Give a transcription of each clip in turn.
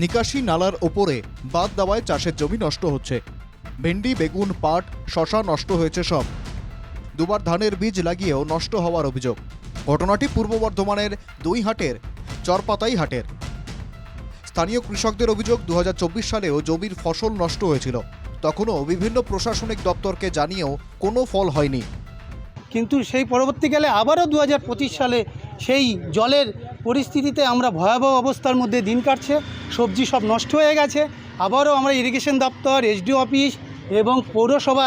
নিকাশি নালার ওপরে বাদ দেওয়ায় চাষের জমি নষ্ট হচ্ছে। ভেন্ডি, বেগুন, পাট, শশা নষ্ট হয়েছে সব। দুবার ধানের বীজ লাগিয়েও নষ্ট হওয়ার অভিযোগ। ঘটনাটি পূর্ব বর্ধমানের দুই হাটের চরপাতাই হাটের। স্থানীয় কৃষকদের অভিযোগ দু হাজার চব্বিশ সালেও জমির ফসল নষ্ট হয়েছিল। তখনও বিভিন্ন প্রশাসনিক দপ্তরকে জানিয়েও কোনো ফল হয়নি। কিন্তু সেই পরবর্তীকালে আবারও দু হাজার পঁচিশ সালে সেই জলের পরিস্থিতিতে আমরা ভয়াবহ অবস্থার মধ্যে দিন কাটছে সবজি সব নষ্ট হয়ে গেছে আবারও আমরা ইরিগেশন দপ্তর এসডিও অফিস এবং পৌরসভা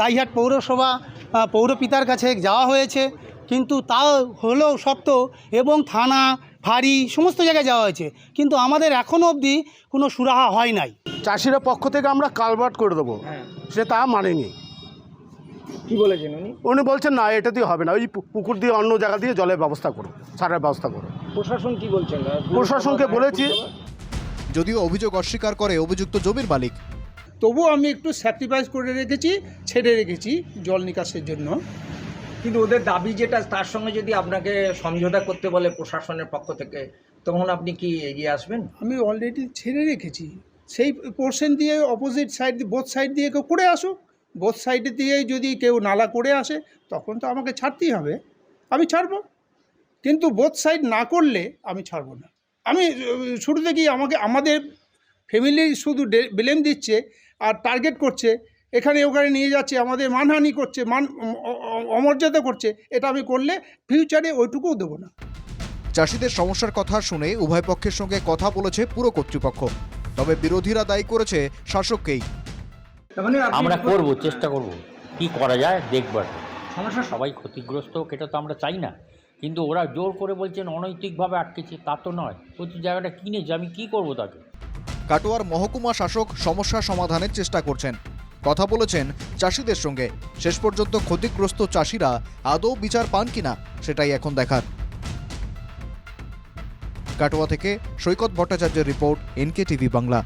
দাইহাট। পৌরসভা পৌরপিতার কাছে যাওয়া হয়েছে কিন্তু তা হলেও সত্ত্বেও এবং থানা ফাঁড়ি সমস্ত জায়গায় যাওয়া হয়েছে কিন্তু আমাদের এখনও অবধি কোনো সুরাহা হয় নাই। চাষিরা পক্ষ থেকে আমরা কালভার্ট করে দেবো সে তা মানেনি। কি বলেছেন উনি? উনি বলছেন না এটা দিয়ে হবে না। ওই পুকুর দিয়ে অন্য জায়গা দিয়ে জলের ব্যবস্থা করো সারের ব্যবস্থা করো। প্রশাসন কি বলছেন? প্রশাসনকে বলেছি। যদিও অভিযোগ অস্বীকার করে অভিযুক্ত জমির মালিক। তবুও আমি একটু স্যাক্রিফাইস করে রেখেছি ছেড়ে রেখেছি জল নিকাশের জন্য। কিন্তু ওদের দাবি যেটা তার সঙ্গে যদি আপনাকে সমঝোতা করতে বলে প্রশাসনের পক্ষ থেকে তখন আপনি কি এগিয়ে আসবেন? আমি অলরেডি ছেড়ে রেখেছি। সেই পোর্শন দিয়ে অপোজিট সাইড দিয়ে বোথ সাইড দিয়ে কেউ করে আসুক। বোথ সাইডে দিয়েই যদি কেউ নালা করে আসে, তখন তো আমাকে ছাড়তেই হবে। আমি ছাড়বো। কিন্তু বোথ সাইড না করলে আমি ছাড়বো না। আমি শুরু থেকেই আমাকে, আমাদের ফ্যামিলি শুধু ব্লেম দিচ্ছে আর টার্গেট করছে, এখানে ওখানে নিয়ে যাচ্ছে, আমাদের মানহানি করছে, মান অমর্যাদা করছে, এটা আমি করলে ফিউচারে ওইটুকুও দেবো না। চাষিদের সমস্যার কথা শুনে উভয় পক্ষের সঙ্গে কথা বলেছে পুরো কর্তৃপক্ষ। তবে বিরোধীরা দায়ী করেছে শাসককেই। আমরা করব চেষ্টা করব। কি করা যায় দেখবার। সমস্যা সবাই ক্ষতিগ্রস্ত হোক এটা তো আমরা চাই না। কিন্তু ওরা জোর করে বলছেন অনৈতিকভাবে আটকেছে তা তো নয়। প্রতি জায়গাটা কিনেছে আমি কি করব তাকে? কাটোয়ার মহকুমা শাসক সমস্যা সমাধানের চেষ্টা করছেন। কথা বলেছেন চাষিদের সঙ্গে। শেষ পর্যন্ত ক্ষতিগ্রস্ত চাষিরা আদৌ বিচার পান কিনা সেটাই এখন দেখার। কাটোয়া থেকে সৈকত ভট্টাচার্যের রিপোর্ট এনকে টিভি বাংলা।